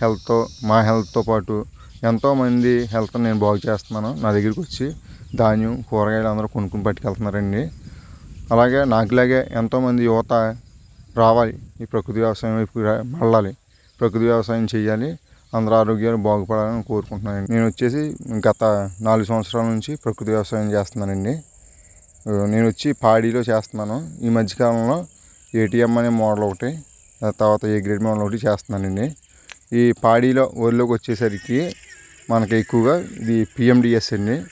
Health మా హెల్త్తో పాటు ఎంతోమంది హెల్త్ నేను బాగు చేస్తున్నాను. నా దగ్గరికి వచ్చి ధాన్యం కూరగాయలు అందరూ కొనుక్కొని పట్టుకెళ్తున్నారండి. అలాగే నాకులాగే ఎంతోమంది యువత రావాలి. ఈ ప్రకృతి వ్యవసాయం వైపు మళ్ళాలి ప్రకృతి వ్యవసాయం చేయాలి. అందరూ ఆరోగ్యాలు బాగుపడాలని కోరుకుంటున్నానండి నేను వచ్చేసి గత నాలుగు సంవత్సరాల నుంచి ప్రకృతి వ్యవసాయం చేస్తున్నానండి. నేను వచ్చి పాడీలో చేస్తున్నాను. ఈ మధ్యకాలంలో ఏటీఎం అనే మోడల్ ఒకటి తర్వాత ఏ గ్రేడ్ మోడల్ ఒకటి చేస్తున్నానండి. ఈ పాడీలో వరిలోకి వచ్చేసరికి మనకి ఎక్కువగా ఇది పిఎండిఎస్ అండి.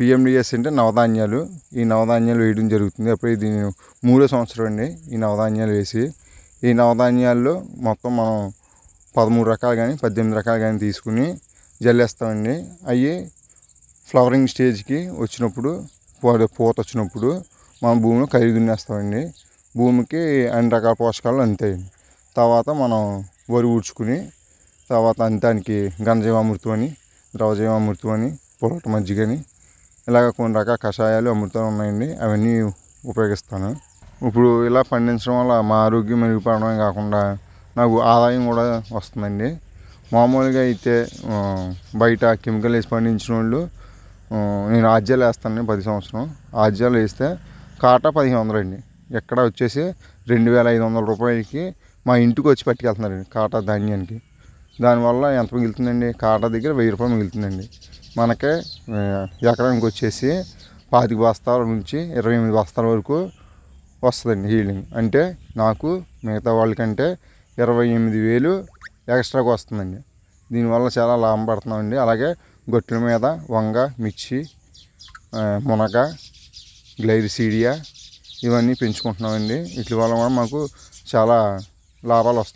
పిఎండిఎస్ అంటే నవధాన్యాలు. ఈ నవధాన్యాలు వేయడం జరుగుతుంది. అప్పుడు ఇది మూడో సంవత్సరం అండి ఈ నవధాన్యాలు వేసి. ఈ నవధాన్యాల్లో మొత్తం మనం పదమూడు రకాలు కానీ పద్దెనిమిది రకాలు కానీ తీసుకుని జల్లేస్తామండి. అవి ఫ్లవరింగ్ స్టేజ్కి వచ్చినప్పుడు పూ- పూత వచ్చినప్పుడు మనం భూమిలో కలిగి దున్నేస్తామండి. భూమికి అన్ని రకాల పోషకాలు అంతే తర్వాత మనం వరి ఊడ్చుకుని తర్వాత అంతానికి ఘనజీవామృతం అని ద్రవజీవామృతం అని పొలట మజ్జిగని ఇలాగ కొన్ని రకాల కషాయాలు అమృతాలు ఉన్నాయండి అవన్నీ ఉపయోగిస్తాను. ఇప్పుడు ఇలా పండించడం వల్ల మా ఆరోగ్యం మెరుగుపడడమే కాకుండా నాకు ఆదాయం కూడా వస్తుందండి. మామూలుగా అయితే బయట కెమికల్ వేసి పండించిన వాళ్ళు నేను ఆజ్యాలు వేస్తాను పది సంవత్సరం. ఆజ్యాలు వేస్తే కాటా పదిహేను వందలు అండి ఎక్కడ వచ్చేసి రెండు వేల ఐదు వందల రూపాయలకి మా ఇంటికి వచ్చి పట్టుకెళ్తున్నారండి కాటా ధాన్యానికి. దానివల్ల ఎంత మిగులుతుందండి? కాటా దగ్గర వెయ్యి రూపాయలు మిగులుతుందండి. మనకే ఎకరానికి వచ్చేసి పాతిక బస్తాల నుంచి ఇరవై ఎనిమిది బస్తాల వరకు వస్తుందండి హీలింగ్. అంటే నాకు మిగతా వాళ్ళకంటే ఇరవై ఎనిమిది వేలు ఎక్స్ట్రాగా వస్తుందండి. దీనివల్ల చాలా లాభం పడుతున్నామండి. అలాగే గొట్ల మీద వంగ మిర్చి మునగ గ్లైరిసీడియా ఇవన్నీ పెంచుకుంటున్నామండి. వీటి వల్ల కూడా మాకు చాలా లాభాలు వస్తాయి.